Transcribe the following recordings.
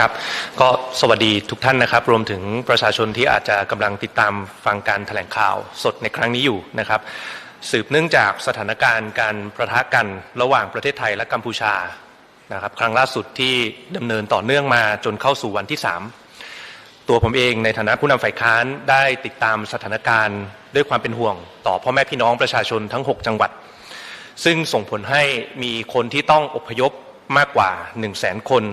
ครับ ก็สวัสดีทุกท่านนะครับ รวมถึงประชาชนที่อาจจะกำลังติดตามฟังการแถลงข่าวสดในครั้งนี้อยู่นะครับ สืบเนื่องจากสถานการณ์การประทะกันระหว่างประเทศไทยและกัมพูชานะครับ ครั้งล่าสุดที่ดำเนินต่อเนื่องมาจนเข้าสู่วันที่ 3 ตัวผมเองในฐานะผู้นำฝ่ายค้านได้ติดตามสถานการณ์ด้วยความเป็นห่วง ต่อพ่อแม่พี่น้องประชาชนทั้ง 6 จังหวัด ซึ่งส่งผลให้มีคนที่ต้องอพยพมากกว่า 1 0 0 0 0แสนคน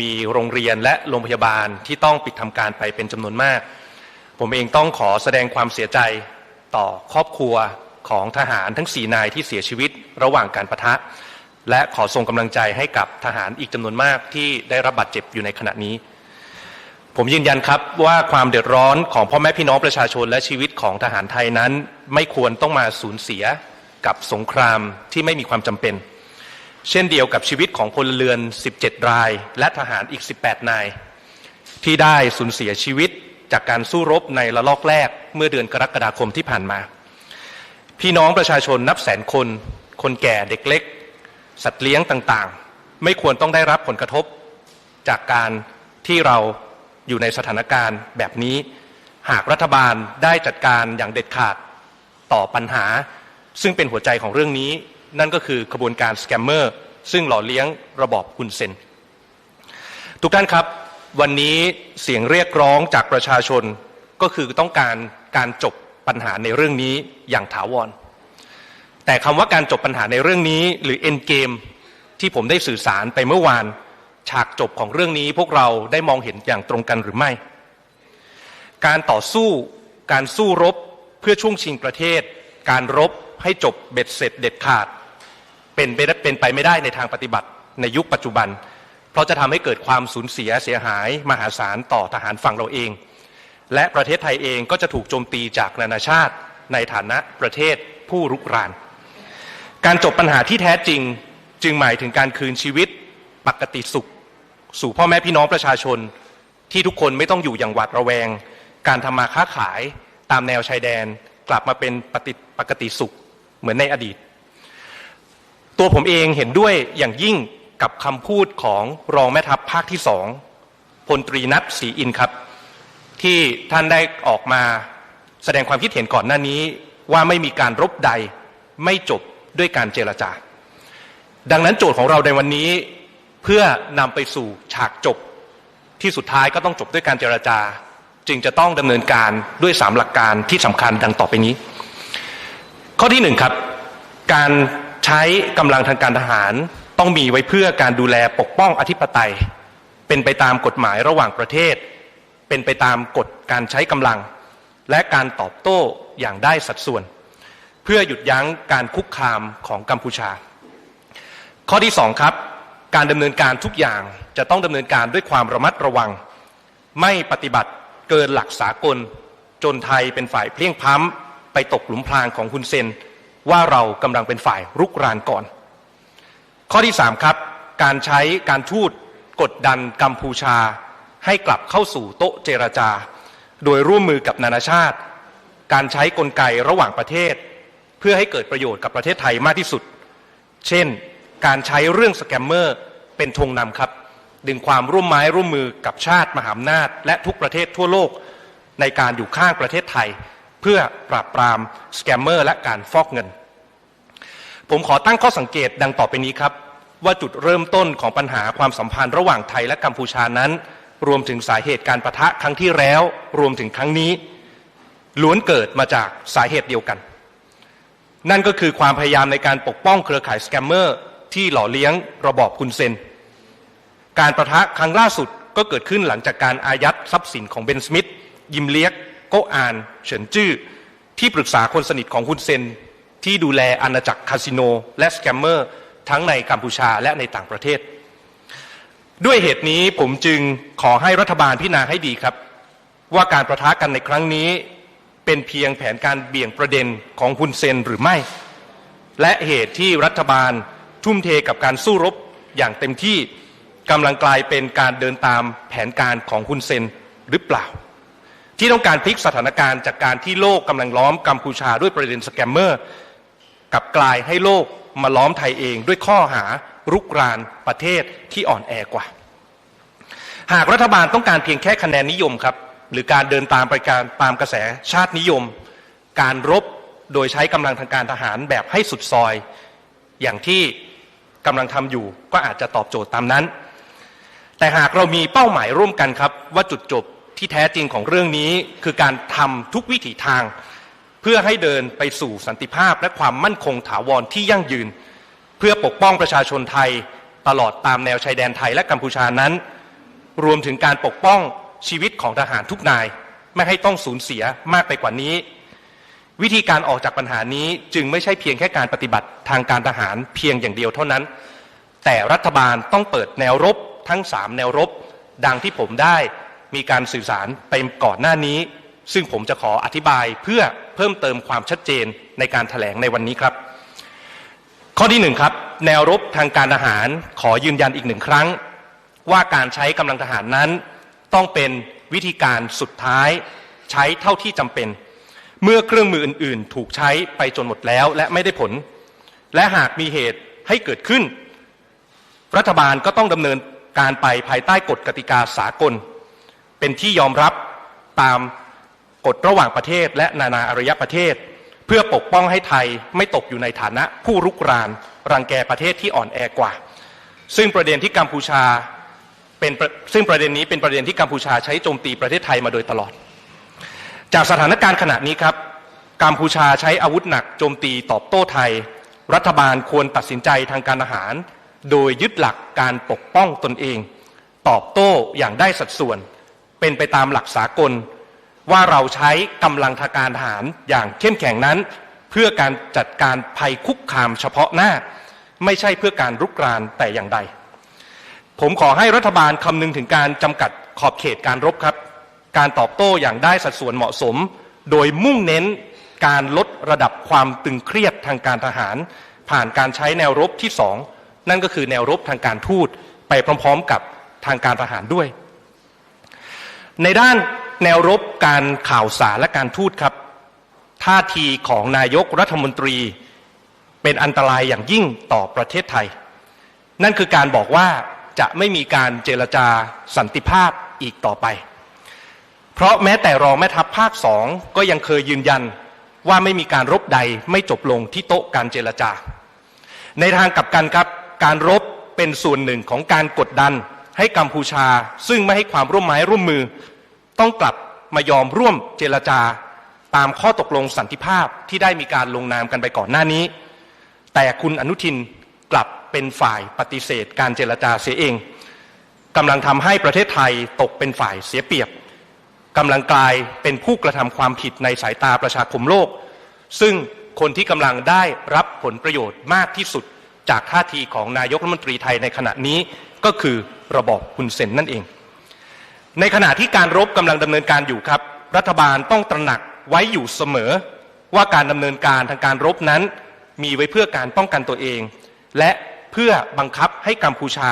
มีโรงเรียนและโรงพยาบาลที่ต้องปิดทำการไปเป็นจำนวนมาก ผมเองต้องขอแสดงความเสียใจต่อครอบครัวของทหารทั้ง 4 นายที่เสียชีวิตระหว่างการประทะ และขอส่งกำลังใจให้กับทหารอีกจำนวนมากที่ได้รับบาดเจ็บอยู่ในขณะนี้ ผมยืนยันครับว่าความเดือดร้อนของพ่อแม่พี่น้องประชาชนและชีวิตของทหารไทยนั้น ไม่ควรต้องมาสูญเสียกับสงครามที่ไม่มีความจำเป็น เช่นเดียวกับชีวิตของพลเรือน 17 ราย และทหารอีก 18 นาย ที่ได้สูญเสียชีวิตจากการสู้รบในระลอกแรกเมื่อเดือนกรกฎาคมที่ผ่านมา พี่น้องประชาชนนับแสนคน คนแก่เด็กเล็ก สัตว์เลี้ยงต่างๆ ไม่ควรต้องได้รับผลกระทบ จากการที่เราอยู่ในสถานการณ์แบบนี้ หากรัฐบาลได้จัดการอย่างเด็ดขาดต่อปัญหา ซึ่งเป็นหัวใจของเรื่องนี้ นั่นก็คือขบวนการสแกมเมอร์ซึ่งหล่อเลี้ยงระบอบคุณเซน ทุกท่านครับ วันนี้เสียงเรียกร้องจากประชาชนก็คือต้องการการจบปัญหาในเรื่องนี้อย่างถาวร แต่คำว่าการจบปัญหาในเรื่องนี้ หรือ end game ที่ผมได้สื่อสารไปเมื่อวาน ฉากจบของเรื่องนี้พวกเราได้มองเห็นอย่างตรงกันหรือไม่ การต่อสู้การสู้รบเพื่อช่วงชิงประเทศ การรบให้จบเบ็ดเสร็จเด็ดขาด เป็นไปเป็นไปไม่ได้ในทางปฏิบัติในยุคปัจจุบัน เพราะจะทำให้เกิดความสูญเสียเสียหายมหาศาลต่อทหารฝั่งเราเอง และประเทศไทยเองก็จะถูกโจมตีจากนานาชาติในฐานะประเทศผู้รุกราน การจบปัญหาที่แท้จริงจึงหมายถึงการคืนชีวิตปกติสุข สู่พ่อแม่พี่น้องประชาชน ที่ทุกคนไม่ต้องอยู่อย่างหวาดระแวง การทำมาค้าขายตามแนวชายแดน กลับมาเป็นปฏิปกติสุขเหมือนในอดีต ตัวผมเองเห็นด้วยอย่างยิ่งกับคำพูดของรองแม่ทัพภาคที่สองพลตรีนัทศรีอินครับ ที่ท่านได้ออกมาแสดงความคิดเห็นก่อนหน้านี้ ว่าไม่มีการรบใดไม่จบด้วยการเจรจา ดังนั้นโจทย์ของเราในวันนี้เพื่อนำไปสู่ฉากจบที่สุดท้ายก็ต้องจบด้วยการเจรจา จึงจะต้องดำเนินการด้วยสามหลักการที่สำคัญดังต่อไปนี้ ข้อที่หนึ่งครับ การ ใช้กำลังทางการทหารต้องมีไว้เพื่อการดูแลปกป้องอธิปไตย เป็นไปตามกฎหมายระหว่างประเทศ เป็นไปตามกฎการใช้กำลัง และการตอบโต้อย่างได้สัดส่วน เพื่อหยุดยั้งการคุกคามของกัมพูชา ข้อที่สองครับ การดำเนินการทุกอย่างจะต้องดำเนินการด้วยความระมัดระวัง ไม่ปฏิบัติเกินหลักสากล จนไทยเป็นฝ่ายเพลี้ยงพล้ำไปตกหลุมพรางของคุณเซน ว่าเรากำลังเป็นฝ่ายรุกรานก่อน ข้อที่สามครับ การใช้การทูตกดดันกัมพูชา ให้กลับเข้าสู่โต๊ะเจรจา โดยร่วมมือกับนานาชาติ การใช้กลไกระหว่างประเทศ เพื่อให้เกิดประโยชน์กับประเทศไทยมากที่สุด เช่น การใช้เรื่องสแกมเมอร์เป็นธงนำครับ ดึงความร่วมไม้ร่วมมือกับชาติมหาอำนาจ และทุกประเทศทั่วโลกในการอยู่ข้างประเทศไทย เพื่อปราบปรามสแกมเมอร์และการฟอกเงิน ผมขอตั้งข้อสังเกตดังต่อไปนี้ครับ ว่าจุดเริ่มต้นของปัญหาความสัมพันธ์ระหว่างไทยและกัมพูชานั้น รวมถึงสาเหตุการประทะครั้งที่แล้ว รวมถึงครั้งนี้ ล้วนเกิดมาจากสาเหตุเดียวกัน นั่นก็คือความพยายามในการปกป้องเครือข่ายสแกมเมอร์ที่หล่อเลี้ยงระบอบคุณเซน การประทะครั้งล่าสุดก็เกิดขึ้นหลังจากการอายัดทรัพย์สินของเบนสมิธยิมเลียก โกอ่านเฉินจื้อที่ปรึกษาคนสนิทของคุณเซน ที่ดูแลอาณาจักรคาสิโน และสแกมเมอร์ ทั้งในกัมพูชาและในต่างประเทศ ด้วยเหตุนี้ผมจึงขอให้รัฐบาลพิจารณาให้ดีครับ ว่าการประทะกันในครั้งนี้เป็นเพียงแผนการเบี่ยงประเด็นของคุณเซนหรือไม่ และเหตุที่รัฐบาลทุ่มเทกับการสู้รบอย่างเต็มที่กำลังกลายเป็นการเดินตามแผนการของคุณเซนหรือเปล่า ที่ต้องการพลิกสถานการณ์จากการที่โลกกำลังล้อมกัมพูชาด้วยประเด็นสแกมเมอร์กับกลายให้โลกมาล้อมไทยเองด้วยข้อหารุกรานประเทศที่อ่อนแอกว่า หากรัฐบาลต้องการเพียงแค่คะแนนนิยมครับ หรือการเดินตามไปการตามกระแสชาตินิยม การรบโดยใช้กำลังทางการทหารแบบให้สุดซอย อย่างที่กำลังทำอยู่ก็อาจจะตอบโจทย์ตามนั้น แต่หากเรามีเป้าหมายร่วมกันครับ ว่าจุดจบ ที่แท้จริงของเรื่องนี้คือการทำทุกวิถีทาง เพื่อให้เดินไปสู่สันติภาพและความมั่นคงถาวรที่ยั่งยืน เพื่อปกป้องประชาชนไทยตลอดตามแนวชายแดนไทยและกัมพูชานั้น รวมถึงการปกป้องชีวิตของทหารทุกนาย ไม่ให้ต้องสูญเสียมากไปกว่านี้ วิธีการออกจากปัญหานี้จึงไม่ใช่เพียงแค่การปฏิบัติทางการทหารเพียงอย่างเดียวเท่านั้น แต่รัฐบาลต้องเปิดแนวรบทั้ง 3 แนวรบ ดังที่ผมได้ มีการสื่อสารไปก่อนหน้านี้ ซึ่งผมจะขออธิบายเพื่อเพิ่มเติมความชัดเจนในการถแถลงในวันนี้ครับ ข้อที่หนึ่งครับ แนวรบทางการทหารขอยืนยันอีกหนึ่งครั้ง ว่าการใช้กำลังทหารนั้น ต้องเป็นวิธีการสุดท้ายใช้เท่าที่จำเป็น เมื่อเครื่องมืออื่น ๆ ถูกใช้ไปจนหมดแล้วและไม่ได้ผล และหากมีเหตุให้เกิดขึ้น รัฐบาลก็ต้องดำเนินการไปภายใต้กฎกติกาสากล เป็นที่ยอมรับตามกฎระหว่างประเทศและนานาอารยประเทศ เพื่อปกป้องให้ไทยไม่ตกอยู่ในฐานะผู้รุกราน รังแกประเทศที่อ่อนแอกว่า ซึ่งประเด็นที่กัมพูชาเป็นซึ่งประเด็นนี้เป็นประเด็นที่กัมพูชาใช้โจมตีประเทศไทยมาโดยตลอด จากสถานการณ์ขณะนี้ครับกัมพูชาใช้อาวุธหนักโจมตีตอบโต้ไทย รัฐบาลควรตัดสินใจทางการอาหาร โดยยึดหลักการปกป้องตนเอง ตอบโต้อย่างได้สัดส่วน เป็นไปตามหลักสากล ว่าเราใช้กำลังทางการทหารอย่างเข้มแข็งนั้น เพื่อการจัดการภัยคุกคามเฉพาะหน้า ไม่ใช่เพื่อการรุกรานแต่อย่างใด ผมขอให้รัฐบาลคำนึงถึงการจำกัดขอบเขตการรบครับ การตอบโต้อย่างได้สัดส่วนเหมาะสม โดยมุ่งเน้นการลดระดับความตึงเครียดทางการทหาร ผ่านการใช้แนวรบที่สองนั่นก็คือแนวรบทางการทูตไปพร้อม ๆ กับทางการทหารด้วย ในด้านแนวรบการข่าวสารและการทูตครับ ท่าทีของนายกรัฐมนตรีเป็นอันตรายอย่างยิ่งต่อประเทศไทย นั่นคือการบอกว่าจะไม่มีการเจรจาสันติภาพอีกต่อไป เพราะแม้แต่รองแม่ทัพภาคสองก็ยังเคยยืนยันว่าไม่มีการรบใดไม่จบลงที่โต๊ะการเจรจา ในทางกลับกันครับ การรบเป็นส่วนหนึ่งของการกดดัน ให้กัมพูชา ซึ่งไม่ให้ความร่วมไม้ร่วมมือ ต้องกลับมายอมร่วมเจรจาตามข้อตกลงสันติภาพที่ได้มีการลงนามกันไปก่อนหน้านี้ แต่คุณอนุทินกลับเป็นฝ่ายปฏิเสธ การเจรจาเสียเองกำลังทำให้ประเทศไทยตกเป็นฝ่ายเสียเปรียบกำลังกลายเป็นผู้กระทำความผิดในสายตาประชาคมโลก ซึ่งคนที่กำลังได้รับผลประโยชน์มากที่สุดจากท่าทีของนายกรัฐมนตรีไทยในขณะนี้ก็คือ ระบอบคุณเซนนั่นเอง ในขณะที่การรบกำลังดำเนินการอยู่ครับ รัฐบาลต้องตระหนักไว้อยู่เสมอ ว่าการดำเนินการทางการรบนั้น มีไว้เพื่อการป้องกันตัวเอง และเพื่อบังคับให้กัมพูชา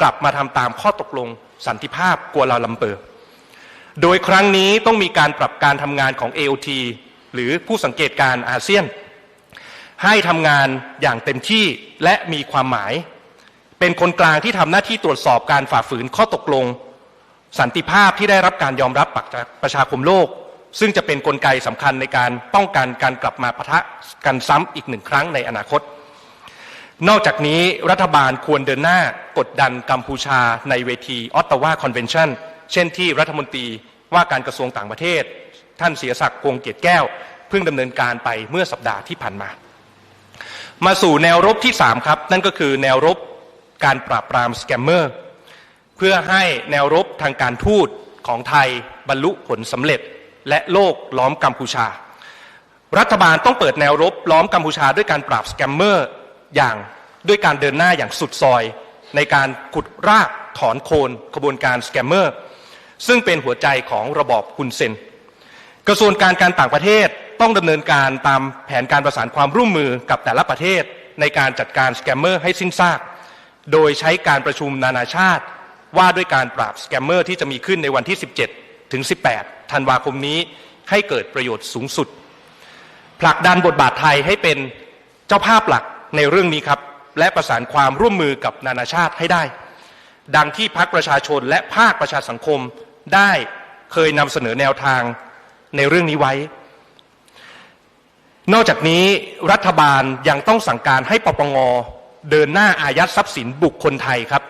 กลับมาทำตามข้อตกลงสันติภาพกัวลาลัมเปอร์ โดยครั้งนี้ต้องมีการปรับการทำงานของ AOT หรือผู้สังเกตการอาเซียน ให้ทำงานอย่างเต็มที่และมีความหมาย เป็นคนกลางที่ทำหน้าที่ตรวจสอบการฝ่าฝืนข้อตกลง สันติภาพที่ได้รับการยอมรับจากประชาคมโลก ซึ่งจะเป็นนกลไกสำคัญในการป้องกันการกลับมาปะทะกันซ้ำอีกหนึ่งครั้งในอนาคต นอกจากนี้รัฐบาลควรเดินหน้ากดดันกัมพูชาในเวทีออตตาวาคอนเวนชั่นเช่นที่รัฐมนตรีว่าการกระทรวงต่างประเทศ ท่านเสียศักดิ์พวงเกียรติแก้ว เพิ่งดำเนินการไปเมื่อสัปดาห์ที่ผ่านมา มาสู่แนวรบที่ 3 ครับ นั่นก็คือแนวรบ การปราบปรามสแกมเมอร์ เพื่อให้แนวรบทางการทูตของไทยบรรลุผลสำเร็จและโลกล้อมกัมพูชา รัฐบาลต้องเปิดแนวรบล้อมกัมพูชาด้วยการปราบสแกมเมอร์อย่างด้วยการเดินหน้าอย่างสุดซอย ในการขุดรากถอนโคนขบวนการสแกมเมอร์ ซึ่งเป็นหัวใจของระบอบคุณเซนกระทรวงการการต่างประเทศต้องดำเนินการตามแผนการประสานความร่วมมือกับแต่ละประเทศ ในการจัดการสแกมเมอร์ให้สิ้นซาก โดยใช้การประชุมนานาชาติว่าด้วยการปราบสแกมเมอร์ที่จะมีขึ้นในวันที่ 17 ถึง 18 ธันวาคมนี้ให้เกิดประโยชน์สูงสุด ผลักดันบทบาทไทยให้เป็นเจ้าภาพหลักในเรื่องนี้ครับ และประสานความร่วมมือกับนานาชาติให้ได้ ดังที่พักประชาชนและภาคประชาสังคมได้เคยนำเสนอแนวทางในเรื่องนี้ไว้ นอกจากนี้รัฐบาลยังต้องสั่งการให้ปปง เดินหน้าอายัดทรัพย์สินบุคคลไทยครับ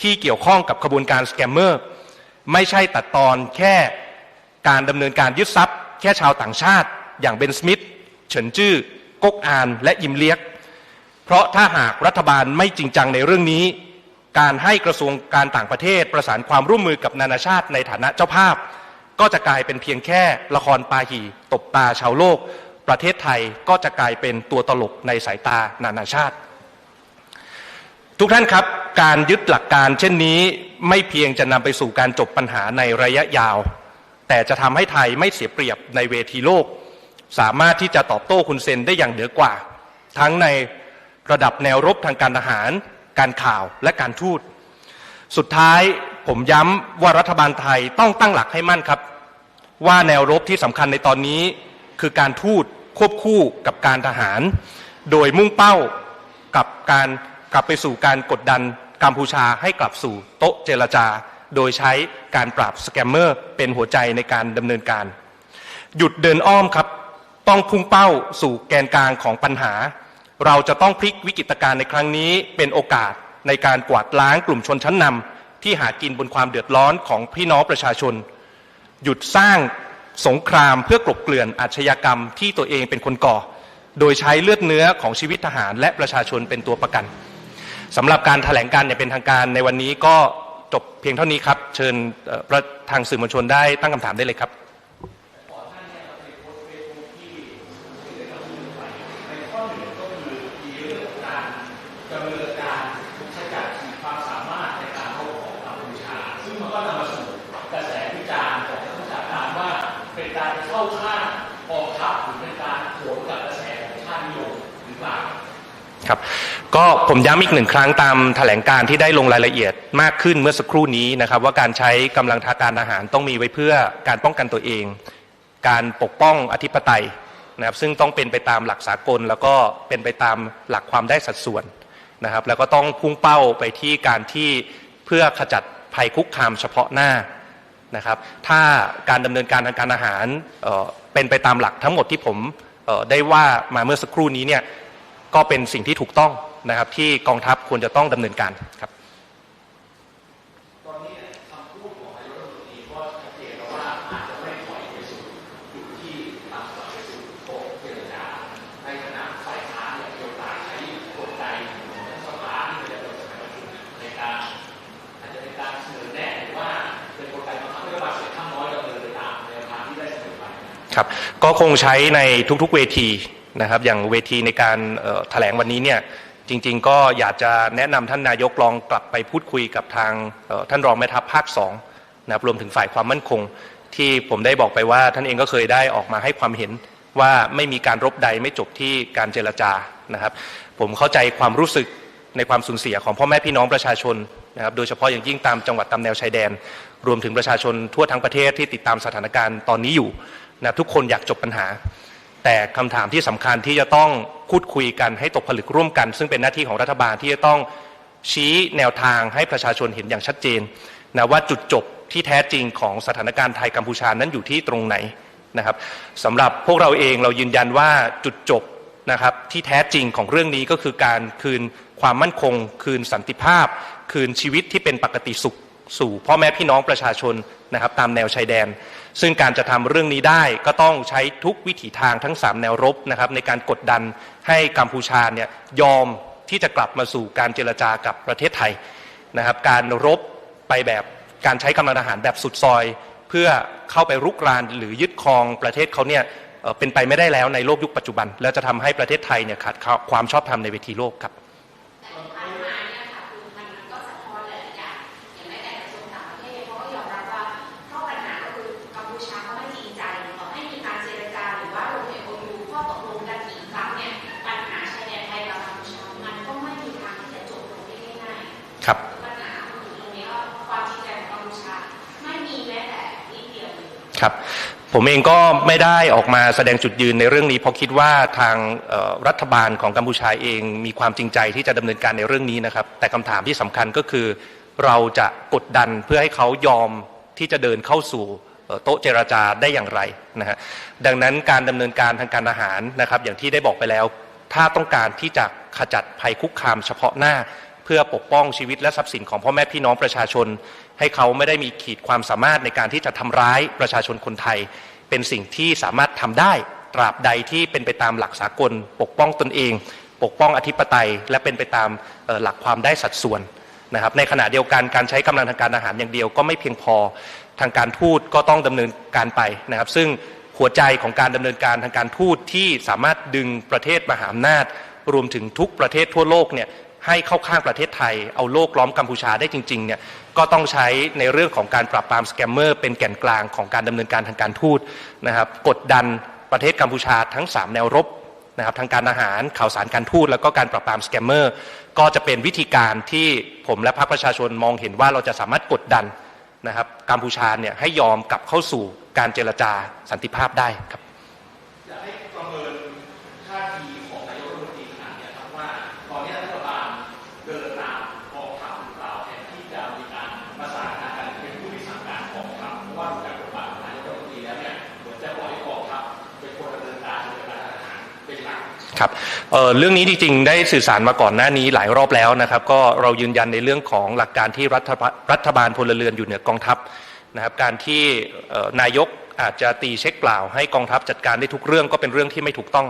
ที่เกี่ยวข้องกับขบวนการสแกมเมอร์ ไม่ใช่ตัดตอนแค่การดำเนินการยึดทรัพย์ แค่ชาวต่างชาติ อย่างเบนสมิธเฉินจื้อก๊กอานและยิมเลียก เพราะถ้าหากรัฐบาลไม่จริงจังในเรื่องนี้ การให้กระทรวงการต่างประเทศประสานความร่วมมือกับนานาชาติในฐานะเจ้าภาพ ก็จะกลายเป็นเพียงแค่ละครปาหีตบตาชาวโลก ประเทศไทยก็จะกลายเป็นตัวตลกในสายตานานาชาติ ทุกท่านครับการยึดหลักการเช่นนี้ไม่เพียงจะนำไปสู่การจบปัญหาในระยะยาว แต่จะทำให้ไทยไม่เสียเปรียบในเวทีโลก สามารถที่จะตอบโต้คุณเซนได้อย่างเหนือกว่า ทั้งในระดับแนวรบทางการทหาร การข่าวและการทูต สุดท้ายผมย้ำว่ารัฐบาลไทยต้องตั้งหลักให้มั่นครับ ว่าแนวรบที่สำคัญในตอนนี้คือการทูตควบคู่กับการทหาร โดยมุ่งเป้ากับการ กลับไปสู่การกดดันกัมพูชาให้กลับสู่โต๊ะเจรจา โดยใช้การปราบสแกมเมอร์เป็นหัวใจในการดำเนินการ หยุดเดินอ้อมครับ ต้องพุ่งเป้าสู่แกนกลางของปัญหา เราจะต้องพลิกวิกฤตการณ์ในครั้งนี้เป็นโอกาสในการกวาดล้างกลุ่มชนชั้นนำที่หากินบนความเดือดร้อนของพี่น้องประชาชน หยุดสร้างสงครามเพื่อกลบเกลื่อนอาชญากรรมที่ตัวเองเป็นคนก่อ โดยใช้เลือดเนื้อของชีวิตทหารและประชาชนเป็นตัวประกัน สำหรับการถแถลงการเนี่ยเป็นทางการในวันนี้ก็จบเพียงเท่านี้ครับ เชิญทางสื่อมวลชนได้ตั้งคำถามได้เลยครับ เป็นการเข้าข้างกองทัพหรือเป็นการโหนกับกระแสของชาตินิยมหรือเปล่า ครับก็ ผมย้ำอีกหนึ่งครั้งตามแถลงการที่ได้ลงรายละเอียดมากขึ้นเมื่อสักครู่นี้นะครับ ว่าการใช้กำลังทางการทหารต้องมีไว้เพื่อการป้องกันตัวเอง การปกป้องอธิปไตยนะครับซึ่งต้องเป็นไปตามหลักสากล แล้วก็เป็นไปตามหลักความได้สัดส่วนนะครับ แล้วก็ต้องพุ่งเป้าไปที่การที่เพื่อขจัดภัยคุกคามเฉพาะหน้านะครับ ถ้าการดำเนินการทางการอาหารเออเป็นไปตามหลักทั้งหมดที่ผมออได้ว่ามาเมื่อสักครู่นี้เนี่ย ก็เป็นสิ่งที่ถูกต้องนะครับ ที่กองทัพควรจะต้องดำเนินการครับในการอาจจะเป็นการเสนอแนะหรือว่าเป็นกลไกบังคับให้รัฐบาลเสียงข้างน้อยเนินไปตามแนวทางที่ได้เสนอครับก็คงใช้ในทุกๆเวที นะครับอย่างเวทีในการแถลงวันนี้เนี่ยจริงๆ ก็อยากจะแนะนำท่านนายกลองกลับไปพูดคุยกับทางท่านรองแม่ทัพภาคสองนะครับรวมถึงฝ่ายความมั่นคง ที่ผมได้บอกไปว่าท่านเองก็เคยได้ออกมาให้ความเห็นว่าไม่มีการรบใดไม่จบที่การเจรจานะครับ ผมเข้าใจความรู้สึกในความสูญเสียของพ่อแม่พี่น้องประชาชนนะครับโดยเฉพาะอย่างยิ่งตามจังหวัดตามแนวชายแดน รวมถึงประชาชนทั่วทั้งประเทศที่ติดตามสถานการณ์ตอนนี้อยู่นะทุกคนอยากจบปัญหา แต่คำถามที่สำคัญที่จะต้องพูดคุยกันให้ตกผลึกร่วมกัน ซึ่งเป็นหน้าที่ของรัฐบาลที่จะต้องชี้แนวทางให้ประชาชนเห็นอย่างชัดเจนนะว่าจุดจบที่แท้จริงของสถานการณ์ไทยกัมพูชานั้นอยู่ที่ตรงไหนนะครับสำหรับพวกเราเองเรายืนยันว่าจุดจบนะครับที่แท้จริงของเรื่องนี้ก็คือการคืนความมั่นคง คืนสันติภาพ คืนชีวิตที่เป็นปกติสุข สู่พ่อแม่พี่น้องประชาชนนะครับตามแนวชายแดน ซึ่งการจะทำเรื่องนี้ได้ก็ต้องใช้ทุกวิถีทางทั้ง 3 แนวรบนะครับในการกดดันให้กัมพูชาเนี่ยยอมที่จะกลับมาสู่การเจรจากับประเทศไทยนะครับการรบไปแบบการใช้กำลังทหารแบบสุดซอย เพื่อเข้าไปรุกรานหรือยึดครองประเทศเขาเนี่ยเอ่อเป็นไปไม่ได้แล้วในโลกยุคปัจจุบัน แล้วจะทำให้ประเทศไทยเนี่ยขาดความชอบธรรมในเวทีโลกครับ ครับปัญหาตรงนี้ความจริงใจของกัมพูชาไม่มีแม้แต่นิดเดียวครับผมเองก็ไม่ได้ออกมาแสดงจุดยืนในเรื่องนี้ เพราะคิดว่าทางรัฐบาลของกัมพูชาเองมีความจริงใจที่จะดำเนินการในเรื่องนี้นะครับ แต่คำถามที่สำคัญก็คือ เราจะกดดันเพื่อให้เขายอมที่จะเดินเข้าสู่โต๊ะเจรจาได้อย่างไรนะฮะดังนั้นการดำเนินการทางการทหารนะครับ อย่างที่ได้บอกไปแล้ว ถ้าต้องการที่จะขจัดภัยคุกคามเฉพาะหน้า พื่อปกป้องชีวิตและทรัพย์สินของพ่อแม่พี่น้องประชาชน ให้เขาไม่ได้มีขีดความสามารถในการที่จะทำร้ายประชาชนคนไทย เป็นสิ่งที่สามารถทำได้ ตราบใดที่เป็นไปตามหลักสากล ปกป้องตนเอง ปกป้องอธิปไตย และเป็นไปตามหลักความได้สัดส่วนนะครับในขณะเดียวกันการใช้กำลังทางการทหารอย่างเดียวก็ไม่เพียงพอทางการทูตก็ต้องดำเนินการไปนะครับ ซึ่งหัวใจของการดำเนินการทางการทูตที่สามารถดึงประเทศมหาอำนาจ รวมถึงทุกประเทศทั่วโลกเนี่ย ให้เข้าข้างประเทศไทย เอาโลกล้อมกัมพูชาได้จริงๆเนี่ยก็ต้องใช้ในเรื่องของการปราบปรามสแกมเมอร์เป็นแก่นกลางของการดำเนินการทางการทูตนะครับกดดันประเทศกัมพูชาทั้ง 3 แนวรบนะครับทางการอาหารข่าวสารการทูตแล้วก็การปราบปรามสแกมเมอร์ก็จะเป็นวิธีการที่ผมและพรรคประชาชนมองเห็นว่าเราจะสามารถกดดันนะครับกัมพูชาเนี่ยให้ยอมกลับเข้าสู่การเจรจาสันติภาพได้ครับ ครับเเรื่องนี้จริงๆได้สื่อสารมาก่อนหน้านี้หลายรอบแล้วนะครับ ก็เรายืนยันในเรื่องของหลักการที่รัฐรัฐบาลพลเรือนอยู่เหนือกองทัพนะครับ การที่นายกอาจจะตีเช็คเปล่า ให้กองทัพจัดการได้ทุกเรื่องก็เป็นเรื่องที่ไม่ถูกต้อง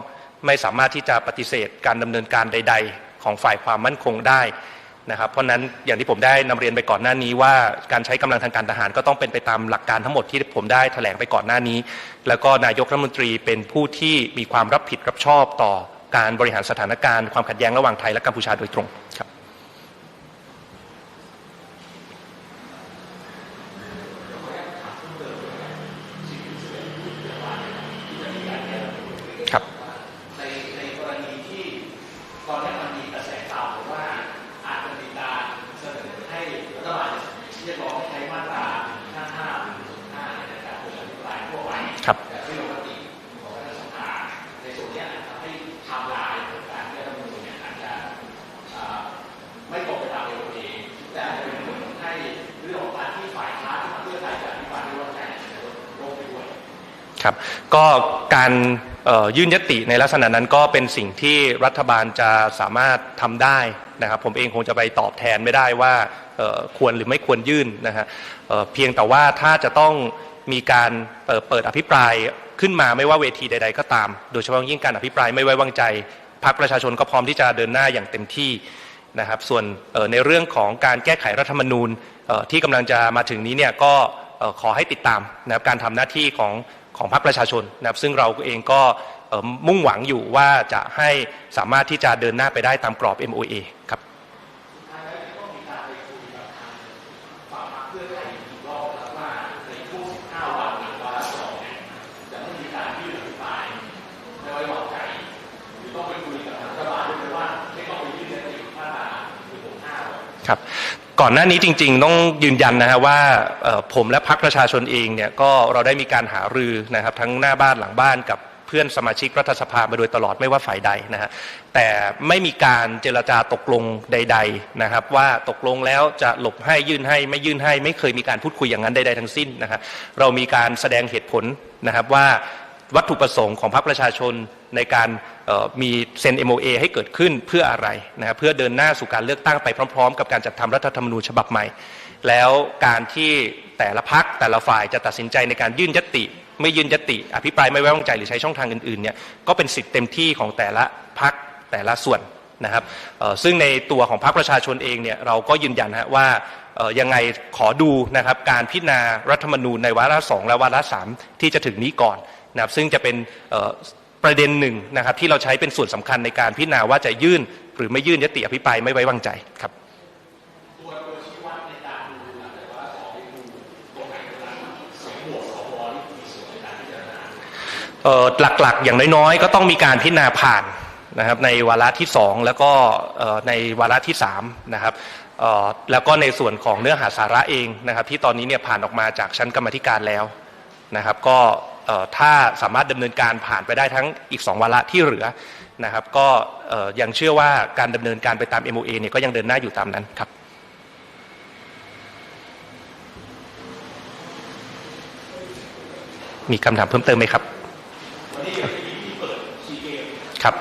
ไม่สามารถที่จะปฏิเสธการดำเนินการใด ๆ ของฝ่ายความมั่นคงได้นะครับเพราะฉะนั้นอย่างที่ผมได้นำเรียนไปก่อนหน้านี้ว่าการใช้กำลังทางการทหารก็ต้องเป็นไปตามหลักการทั้งหมดที่ผมได้แถลงไปก่อนหน้านี้ แล้วก็นายกรัฐมนตรีเป็นผู้ที่มีความรับผิดรับชอบต่อ การบริหารสถานการณ์ความขัดแย้งระหว่างไทยและกัมพูชาโดยตรงครับครับ ครับก็การยื่นยติในลักษณะนั้นก็เป็นสิ่งที่รัฐบาลจะสามารถทำได้นะครับ ผมเองคงจะไปตอบแทนไม่ได้ว่าควรหรือไม่ควรยื่นนะฮะเเพียงแต่ว่าถ้าจะต้องมีการเปิดอภิปรายขึ้นมาไม่ว่าเวทีใด ๆ ก็ตาม โดยเฉพาะยิ่งการอภิปรายไม่ไว้วางใจพรรคประชาชนก็พร้อมที่จะเดินหน้าอย่างเต็มที่นะครับ ส่วนในเรื่องของการแก้ไขรัฐธรรมนูญที่กำลังจะมาถึงนี้เนี่ยก็ขอให้ติดตามนะครับการทำหน้าที่ของ ของพรรคประชาชนนะครับซึ่งเราเองก็มุ่งหวังอยู่ว่าจะให้สามารถที่จะเดินหน้าไปได้ตามกรอบ MOA ครับก่ อนหน้านี้จริง ๆ ต้องยืนยันนะฮะว่าผมและพรรคประชาชนเองเนี่ยก็เราได้มีการหารือนะครับทั้งหน้าบ้านหลังบ้านกับเพื่อนสมาชิกรัฐสภามาโดยตลอดไม่ว่าฝ่ายใดนะฮะแต่ไม่มีการเจรจาตกลงใด ๆนะครับ ว่าตกลงแล้วจะหลบให้ยื่นให้ไม่ยื่นให้ ไม่เคยมีการพูดคุยอย่างนั้นใด ๆ ทั้งสิ้นนะครับเรามีการแสดงเหตุผลนะครับว่าวัตถุประสงค์ของพรรคประชาชนในการ มีเซ็น MOA ให้เกิดขึ้นเพื่ออะไรนะครับเพื่อเดินหน้าสู่การเลือกตั้งไปพร้อม ๆ กับการจัดทำรัฐธรรมนูญฉบับใหม่ แล้วการที่แต่ละพักแต่ละฝ่ายจะตัดสินใจในการยื่นยติ ไม่ยื่นยติ อภิปรายไม่ไว้วางใจหรือใช้ช่องทางอื่นๆเนี่ยก็เป็นสิทธิ์เต็มที่ของแต่ละพักแต่ละส่วนนะครับซึ่งในตัวของพรรคประชาชนเองเนี่ยเราก็ยืนยันฮะว่าเอ่อยังไงขอดูนะครับการพิจารณารัฐธรรมนูญในวาระสองและวาระสามที่จะถึงนี้ก่อนนะครับซึ่งจะเป็น ประเด็นหนึ่งนะครับที่เราใช้เป็นส่วนสำคัญในการพิจารณาว่าจะยื่น หรือไม่ยื่นยติอภิปรายไม่ไว้วางใจครับหลักๆ อย่างน้อยๆ ก็ต้องมีการพิจารณาผ่านนะครับในวาระที่ 2 แล้วก็ในวาระที่3นะครับแล้วก็ในส่วนของเนื้อหาสาระเองนะครับที่ตอนนี้เนี่ยผ่านออกมาจากชั้นกรรมธิการแล้วนะครับก็ถ้าสามารถดำเนินการผ่านไปได้ทั้งอีก 2 วาระที่เหลือนะครับ ก็ยังเชื่อว่าการดำเนินการไปตาม MOA เนี่ยก็ยังเดินหน้าอยู่ตามนั้นครับมีคำถามเพิ่มเติมไหมครับ ครับ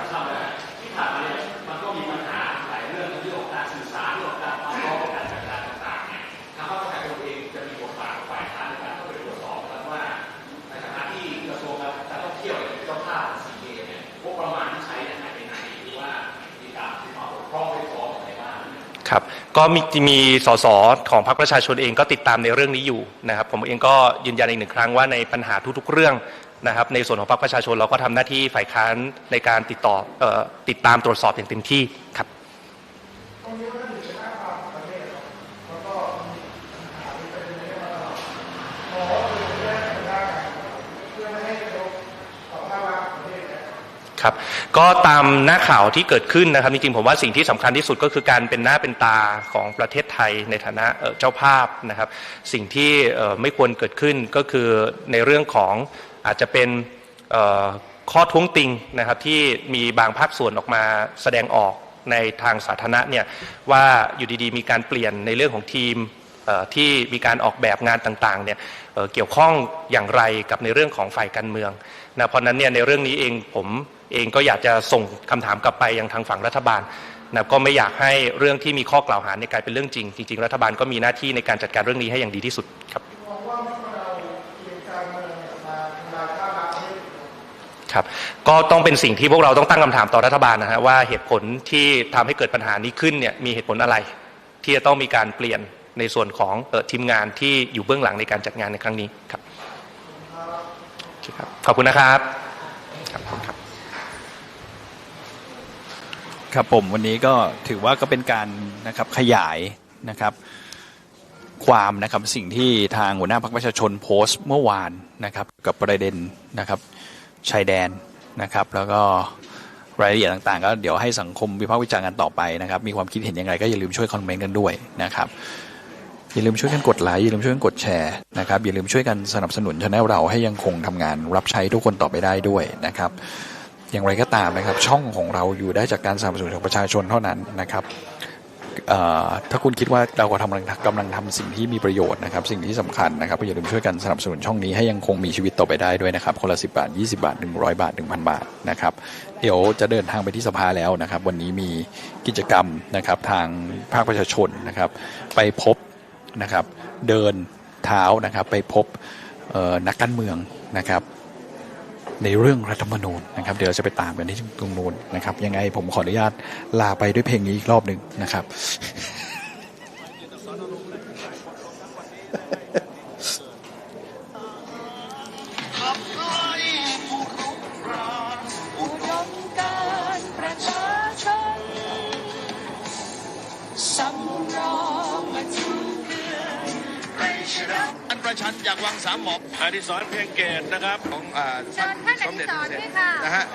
ครับก็มีมีสสของพรรคประชาชนเองก็ติดตามในเรื่องนี้อยู่นะครับ ผมเองก็ยืนยันอีกหนึ่งครั้งว่าในปัญหาทุกๆเรื่องนะครับ ในส่วนของพรรคประชาชนเราก็ทำหน้าที่ฝ่ายค้านในการติดต่อเอ่อติดตามตรวจสอบอย่างเต็มที่ครับ ครับก็ตามหน้าข่าวที่เกิดขึ้นนะครับจริงๆผมว่าสิ่งที่สำคัญที่สุดก็คือการเป็นหน้าเป็นตาของประเทศไทยในฐานะเจ้าภาพนะครับ สิ่งที่ไม่ควรเกิดขึ้นก็คือในเรื่องของอาจจะเป็นข้อท้วงติงนะครับที่มีบางภาคส่วนออกมาแสดงออกในทางสาธารณะเนี่ยว่าอยู่ดีๆ มีการเปลี่ยนในเรื่องของทีมที่มีการออกแบบงานต่างๆเนี่ย เกี่ยวข้องอย่างไรกับในเรื่องของฝ่ายการเมืองนะเพราะนั้นเนี่ยในเรื่องนี้เองผมเองก็อยากจะส่งคำถามกลับไปยังทางฝั่งรัฐบาลนะก็ไม่อยากให้เรื่องที่มีข้อกล่าวหาเนี่ยกลายเป็นเรื่องจริง จริง ๆ รัฐบาลก็มีหน้าที่ในการจัดการเรื่องนี้ให้อย่างดีที่สุดครับครับก็ต้องเป็นสิ่งที่พวกเราต้องตั้งคำถามต่อรัฐบาลนะฮะว่าเหตุผลที่ทำให้เกิดปัญหานี้ขึ้นเนี่ยมีเหตุผลอะไร ที่จะต้องมีการเปลี่ยน ในส่วนของออทีมงานที่อยู่เบื้องหลังในการจัดงานในครั้งนี้ครับขอบคุณนะครับครับขอบคุณครับครับผมวันนี้ก็ถือว่าก็เป็นการนะครับขยายนะครับ ความนะครับสิ่งที่ทางหัวหน้าพรรคประชาชนโพสต์เมื่อวานนะครับ กับประเด็นนะครับชายแดนนะครับ แล้วก็รายละเอียดต่างๆ ก็เดี๋ยวให้สังคมวิพากษ์วิจารณ์กันต่อไปนะครับ มีความคิดเห็นอย่างไรก็อย่าลืมช่วยคอมเมนต์กันด้วยนะครับ อย่าลืมช่วยกันกดไลค์อย่าลืมช่วยกันกดแชร์นะครับอย่าลืมช่วยกันสนับสนุนช anel เราให้ยังคงทำงาน รับใช้ทุกคนต่อไปได้ด้วยนะครับ อย่างไรก็ตามนะครับ ช่องของเราอยู่ได้จากการสนับสนุนของประชาชนเท่านั้นนะครับถ้าคุณคิดว่าเราก็ทำกำลังกำลังทำสิ่งที่มีประโยชน์นะครับ สิ่งที่สำคัญนะครับก็อย่าลืมช่วยกันสนับสนุนช่องนี้ให้ยังคงมีชีวิตต่อไปได้ด้วยนะครับ คนละ 10 บาท 20 บาท 100 บาท 1,000 บาทนะครับ เดี๋ยวจะเดินทางไปที่สภาแล้วนะครับ วันนี้มีกิจกรรมนะครับทางภาคประชาชนนะครับ ไปพบ นะครับ เดินเท้านะครับไปพบนักการเมืองนะครับ ในเรื่องรัฐธรรมนูญนะครับ เดี๋ยวจะไปตามกันที่ตรงนู้นนะครับ ยังไงผมขออนุญาตลาไปด้วยเพลงนี้อีกรอบหนึ่งนะครับ ดิศรเพียงเกตนะครับของอ่าเชิญท่านอดิศรด้วยค่ะ นะฮะ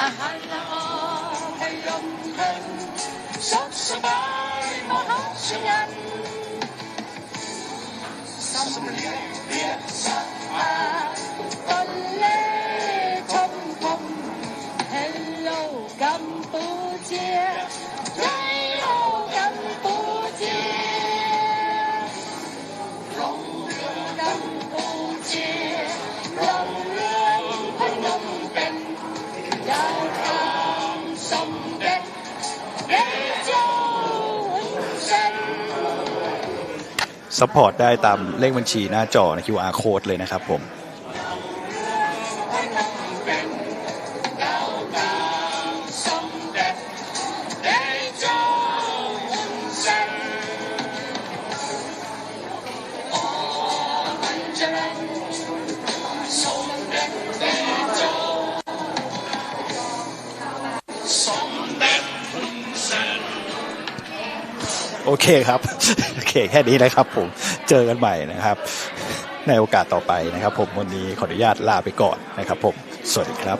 อาหารละออพยมเพ็ญสุขสบายมหัศจรรย์สำเร็จเรียกสักอาตนเล่ชมพม Hello กัมพูเชีย ซัพพอร์ตได้ตามเลขบัญชีหน้าจอใน QR code เลยนะครับผม โอเคครับ โอเค แค่นี้นะครับผม เจอกันใหม่นะครับ ในโอกาสต่อไปนะครับ ผมวันนี้ขออนุญาตลาไปก่อนนะครับ ผม สวัสดีครับ